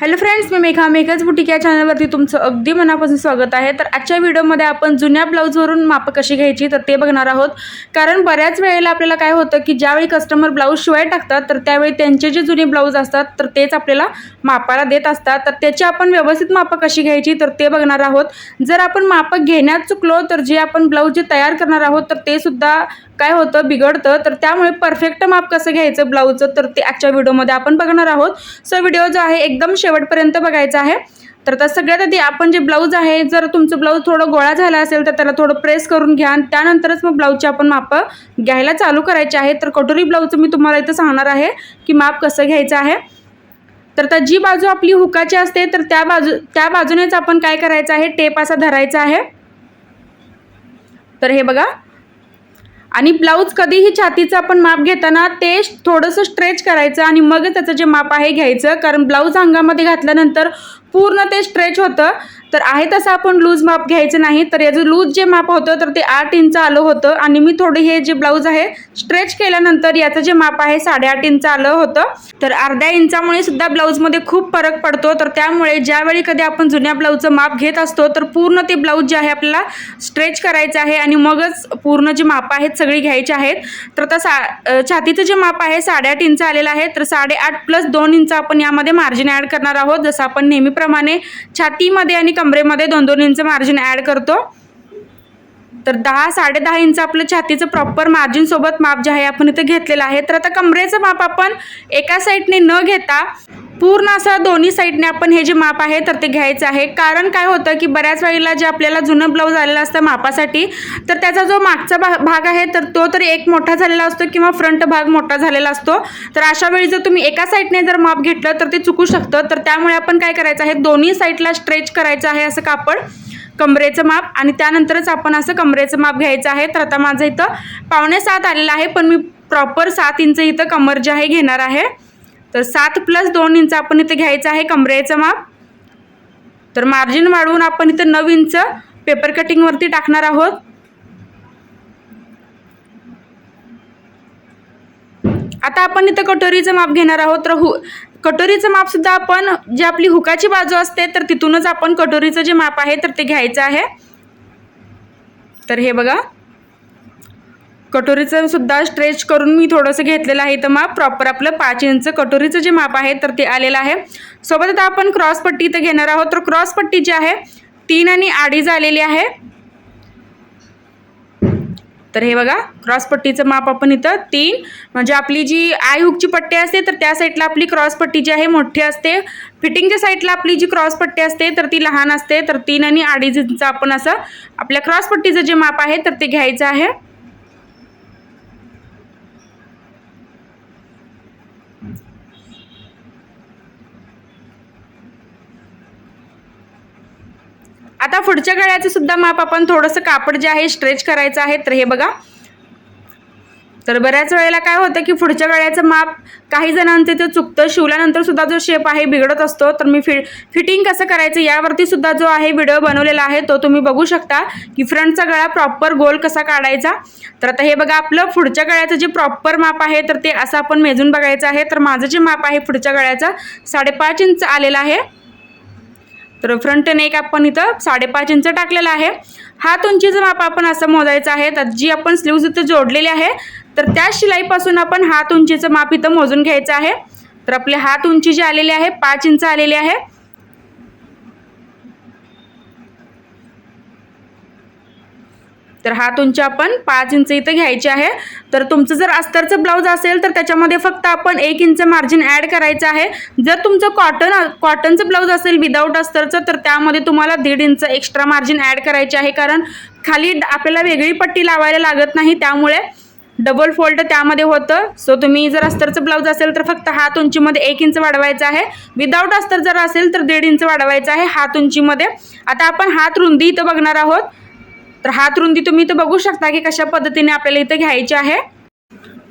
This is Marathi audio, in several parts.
हॅलो फ्रेंड्स मी मेघा. मेघाच बुटीक या चॅनलवरती तुमचं अगदी मनापासून स्वागत आहे. तर आजच्या व्हिडिओमध्ये आपण जुन्या ब्लाऊजवरून मापं कशी घ्यायची तर ते बघणार आहोत. कारण बऱ्याच वेळेला आपल्याला काय होतं की ज्यावेळी कस्टमर ब्लाऊज शिवाय टाकतात तर त्यावेळी त्यांचे जे जुने ब्लाऊज असतात तर तेच आपल्याला मापाला देत असतात. तर त्याची आपण व्यवस्थित मापं कशी घ्यायची तर ते बघणार आहोत. जर आपण मापं घेण्यात चुकलो तर जे आपण ब्लाऊज जे तयार करणार आहोत तर ते सुद्धा काय होतं बिघडतं. तर त्यामुळे परफेक्ट माप कसं घ्यायचं ब्लाऊजचं तर ते आजच्या व्हिडिओमध्ये आपण बघणार आहोत. सो व्हिडिओ जो आहे एकदम शेवटपर्यंत बघायचं आहे. तर आता सगळ्यात आधी आपण जे ब्लाऊज आहे जर तुमचं ब्लाऊज थोडं गोळा झाला असेल तर त्याला थोडं प्रेस करून घ्या आणि त्यानंतरच मग ब्लाऊजची आपण मापं घ्यायला चालू करायचे आहे. तर कटोरी ब्लाऊजचं मी तुम्हाला इथं सांगणार आहे की माप कसं घ्यायचं आहे. तर आता जी बाजू आपली हुकाची असते तर त्या बाजू त्या बाजूनेच आपण काय करायचं आहे टेप असा धरायचा आहे. तर हे बघा आणि ब्लाऊज कधीही छातीचं आपण माप घेताना ते थोडंसं स्ट्रेच करायचं आणि मग त्याचं जे माप आहे घ्यायचं. कारण ब्लाऊज अंगामध्ये घातल्यानंतर पूर्ण ते स्ट्रेच होतं. तर आहे तसं आपण लूज माप घ्यायचं नाही. तर याचं लूज जे माप होतं तर ते आठ इंच आलं होतं. आणि मी थोडं हे जे ब्लाऊज आहे स्ट्रेच केल्यानंतर याचं जे माप आहे साडेआठ इंच आलं होतं. तर अर्ध्या इंचामुळे सुद्धा ब्लाऊजमध्ये खूप फरक पडतो. तर त्यामुळे ज्यावेळी कधी आपण जुन्या ब्लाऊजचं माप घेत असतो तर पूर्ण ते ब्लाऊज जे आहे आपल्याला स्ट्रेच करायचं आहे. आणि मगच पूर्ण जे माप आहेत सगळी घ्यायची आहेत. तर आता सा छातीचं जे माप आहे साडेआठ इंच आलेलं आहे. तर साडेआठ प्लस दोन इंच आपण यामध्ये मार्जिन ॲड करणार आहोत. जसं आपण नेहमी नेहमीप्रमाणे छातीमध्ये आणि कमरेमध्ये दोन दोन इंच मार्जिन ॲड करतो. तर दहा साडेदहा इंच आपलं छातीचं प्रॉपर मार्जिन सोबत माप जे आहे आपण इथं घेतलेलं आहे. तर आता कमरेचं माप आपण एका साईडने न घेता पूर्ण असं दोन्ही साईडने आपण हे जे माप आहे तर ते घ्यायचं आहे. कारण काय होतं की बऱ्याच वेळेला जे आपल्याला जुनं ब्लाऊज आलेलं असतं मापासाठी तर त्याचा जो मागचा भा भाग आहे तर तो तर एक मोठा झालेला असतो किंवा फ्रंट भाग मोठा झालेला असतो. तर अशा वेळी जर तुम्ही एका साईडने जर माप घेतलं तर ते चुकू शकतं. तर त्यामुळे आपण काय करायचं आहे दोन्ही साईडला स्ट्रेच करायचं आहे असं कापड कमरेचं माप आणि त्यानंतरच आपण असं कमरेचं माप घ्यायचं आहे. तर आता माझं इथं पावणे सात आलेलं आहे पण मी प्रॉपर सात इंच इथं कमर जे आहे घेणार आहे. तर सात प्लस दोन इंच आपण इथं घ्यायचं आहे कमरेचं माप. तर मार्जिन वाढवून आपण इथं नऊ इंच पेपर कटिंगवरती टाकणार आहोत. आता आपण इथं कटोरीचं माप घेणार आहोत. तर हु कटोरीचं मापसुद्धा आपण जी आपली हुकाची बाजू असते तर तिथूनच आपण कटोरीचं जे माप आहे तर ते घ्यायचं आहे. तर हे बघा. कटोरीचं सुद्धा स्ट्रेच करून मी थोडंसं घेतलेलं आहे. तर माप प्रॉपर आपलं पाच इंच कटोरीचं जे माप आहे तर ते आलेलं आहे. सोबत आता आपण क्रॉस पट्टी इथं घेणार आहोत. तर क्रॉस पट्टी जी आहे तीन आणि अडीच आलेली आहे. तर हे बघा क्रॉस पट्टीचं माप आपण इथं तीन म्हणजे आपली जी आय हुकची पट्टी असते तर त्या साईडला आपली क्रॉस पट्टी जी आहे मोठी असते. फिटिंगच्या साईडला आपली जी क्रॉस पट्टी असते तर ती लहान असते. तर तीन आणि अडीच इंच आपण असं आपल्या क्रॉस पट्टीचं जे माप आहे तर ते घ्यायचं आहे. आता पुढच्या गळ्याचं सुद्धा माप आपण थोडंसं कापड जे आहे स्ट्रेच करायचं आहे तर हे बघा. तर बऱ्याच वेळेला काय होतं की पुढच्या गळ्याचं माप काही जणांचे ते चुकतं शिवल्यानंतर सुद्धा जो शेप आहे बिघडत असतो. तर मी फि फिटिंग कसं करायचं यावरती सुद्धा जो आहे व्हिडिओ बनवलेला आहे तो तुम्ही बघू शकता की फ्रंटचा गळा प्रॉपर गोल कसा काढायचा. तर आता हे बघा आपलं पुढच्या गळ्याचं जे प्रॉपर माप आहे तर ते असं आपण मेजून बघायचं आहे. तर माझं जे माप आहे पुढच्या गळ्याचं साडेपाच इंच आलेलं आहे. तर फ्रंट नेक आपण इथं साडेपाच इंच टाकलेलं आहे. हात उंचीचं माप आपण असं मोजायचं आहे. तर जी आपण स्लीव्ज इथं जोडलेली आहे तर त्या शिलाईपासून आपण हात उंचीचं माप इथं मोजून घ्यायचं आहे. तर आपले हात उंची जी आलेली आहे पाच इंच आलेली आहे. तर हात उंची आपण पाच इंच इथं घ्यायची आहे. तर तुमचं जर अस्तरचं ब्लाऊज असेल तर त्याच्यामध्ये फक्त आपण एक इंच मार्जिन ॲड करायचं आहे. जर तुमचं कॉटन कॉटनचं ब्लाऊज असेल विदाऊट अस्तरचं तर त्यामध्ये तुम्हाला दीड इंच एक्स्ट्रा मार्जिन ॲड करायचे आहे. कारण खाली आपल्याला वेगळी पट्टी लावायला लागत नाही त्यामुळे डबल फोल्ड त्यामध्ये होतं. सो तुम्ही जर अस्तरचं ब्लाऊज असेल तर फक्त हात उंचीमध्ये एक इंच वाढवायचं आहे. विदाऊट अस्तर जर असेल तर दीड इंच वाढवायचं आहे हात उंचीमध्ये आता आपण हात रुंदी इथं बघणार आहोत. तर हात रुंदी तुम्ही इथं बघू शकता की कशा पद्धतीने आपल्याला इथं घ्यायची आहे.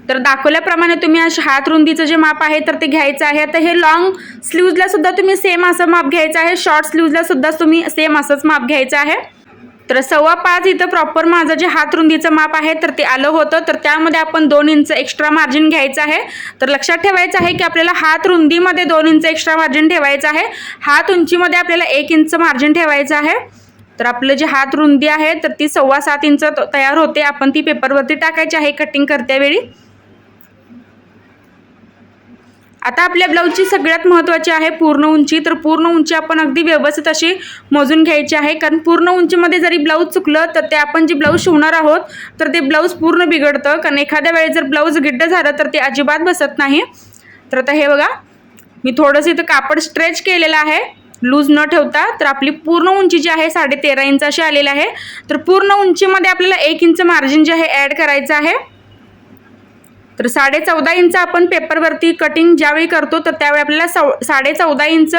तर दाखवल्याप्रमाणे तुम्ही अशा हात रुंदीचं जे माप आहे तर ते घ्यायचं आहे. तर हे लॉंग स्लीव्जला सुद्धा तुम्ही सेम असं माप घ्यायचं आहे. शॉर्ट स्लीव्जला सुद्धा तुम्ही सेम असंच माप घ्यायचं आहे. तर सव्वा पाच इथं प्रॉपर माझं जे हात रुंदीचं माप आहे तर ते आलं होतं. तर त्यामध्ये आपण दोन इंच एक्स्ट्रा मार्जिन घ्यायचं आहे. तर लक्षात ठेवायचं आहे की आपल्याला हात रुंदीमध्ये दोन इंच एक्स्ट्रा मार्जिन ठेवायचं आहे. हात उंचीमध्ये आपल्याला एक इंच मार्जिन ठेवायचं आहे. तर आपलं जे हात रुंदी आहे तर ती सव्वा सात इंच तयार होते. आपण ती पेपरवरती टाकायची आहे कटिंग करत्यावेळी आता आपल्या ब्लाऊजची सगळ्यात महत्त्वाची आहे पूर्ण उंची. तर पूर्ण उंची आपण अगदी व्यवस्थित अशी मोजून घ्यायची आहे. कारण पूर्ण उंचीमध्ये जरी ब्लाऊज चुकलं तर ते आपण जे ब्लाऊज शिवणार आहोत तर ते ब्लाऊज पूर्ण बिघडतं. कारण एखाद्या वेळेस जर ब्लाऊज गिड्ड झालं तर ते अजिबात बसत नाही. तर आता हे बघा मी थोडंसं इथं कापड स्ट्रेच केलेलं आहे. लूज न ठेवता तर आपली पूर्ण उंची जी आहे साडे तेरा इंच अशी आलेली आहे. तर पूर्ण उंचीमध्ये आपल्याला एक इंच मार्जिन जे आहे ॲड करायचं आहे. तर साडे चौदा इंच आपण पेपरवरती कटिंग ज्यावेळी करतो तर त्यावेळी आपल्याला सौ साडे चौदा इंच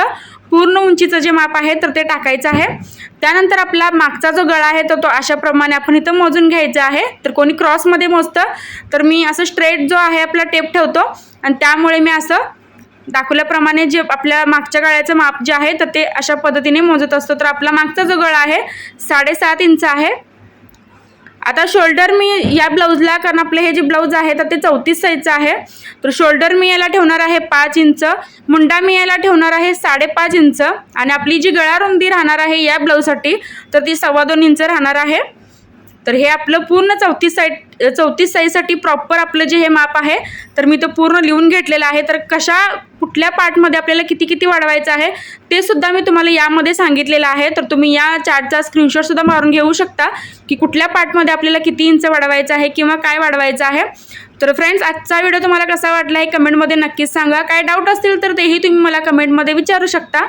पूर्ण उंचीचं जे माप आहे तर ते टाकायचं आहे. त्यानंतर आपला मागचा जो गळा आहे तर तो अशाप्रमाणे आपण इथं मोजून घ्यायचा आहे. तर कोणी क्रॉसमध्ये मोजतं तर मी असं स्ट्रेट जो आहे आपला टेप ठेवतो. आणि त्यामुळे मी असं दाखवल्याप्रमाणे जे आपल्या मागच्या गळ्याचं माप जे आहे तर ते अशा पद्धतीने मोजत असतो. तर आपला मागचा जो गळा आहे साडेसात इंच आहे. आता शोल्डर मी या ब्लाऊजला कारण आपले हे जे ब्लाऊज आहे तर ते चौतीस साईजचं आहे. तर शोल्डर मी याला ठेवणार आहे पाच इंच. मुंडा मी याला ठेवणार आहे साडेपाच इंच. आणि आपली जी गळा रुंदी राहणार आहे या ब्लाऊजसाठी तर ती सव्वा दोन इंच राहणार आहे. तर हे आपलं पूर्ण चौतीस साईड चौतीस साईजसाठी प्रॉपर आपलं जे हे माप आहे तर मी तो पूर्ण लिहून घेतलेलं आहे. तर कशा कुठल्या पार्टमध्ये आपल्याला किती किती वाढवायचं आहे ते सुद्धा मी तुम्हाला यामध्ये सांगितलेलं आहे. तर तुम्ही या चार्टचा स्क्रीनशॉटसुद्धा मारून घेऊ शकता की कुठल्या पार्टमध्ये आपल्याला किती इंच वाढवायचं आहे किंवा काय वाढवायचं आहे. तर फ्रेंड्स आजचा व्हिडिओ तुम्हाला कसा वाटला आहे कमेंटमध्ये नक्कीच सांगा. काय डाऊट असतील तर तेही तुम्ही मला कमेंटमध्ये विचारू शकता.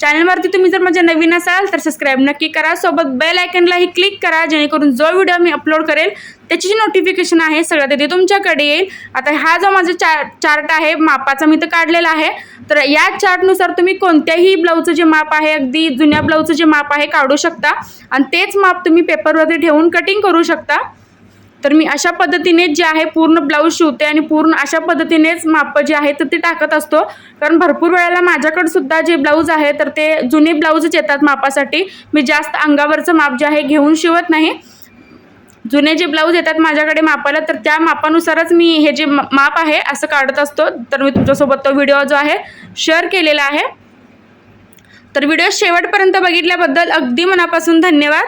चॅनलवरती तुम्ही जर माझ्या नवीन असाल तर सबस्क्राईब नक्की करा. सोबत बेल आयकनलाही क्लिक करा जेणेकरून जो व्हिडिओ मी अपलोड करेल त्याची जी नोटिफिकेशन आहे सगळं तिथे तुमच्याकडे येईल. आता हा जो माझा चार चार्ट आहे मापाचा मी तर काढलेला आहे. तर या चार्टनुसार तुम्ही कोणत्याही ब्लाऊजचं जे माप आहे अगदी जुन्या ब्लाऊजचं जे माप आहे काढू शकता. आणि तेच माप तुम्ही पेपरवरती ठेवून कटिंग करू शकता. तर मी अशा पद्धतीने जे आहे पूर्ण ब्लाऊज शिवते आणि पूर्ण अशा पद्धतीनेच माप जे आहे तर ते टाकत असतो. कारण भरपूर वेळेला माझ्याकडे सुद्धा जे ब्लाऊज आहे तर ते जुने ब्लाऊजच येतात मापासाठी. मी जास्त अंगावरचं माप जे आहे घेऊन शिवत नाही. जुने जे ब्लाऊज येतात माझ्याकडे मापाला तर त्या मापानुसारच मी हे जे माप आहे असं काढत असतो. तर मी तुमच्यासोबत तो व्हिडिओ जो आहे शेअर केलेला आहे. तर व्हिडिओ शेवटपर्यंत बघितल्याबद्दल अगदी मनापासून धन्यवाद.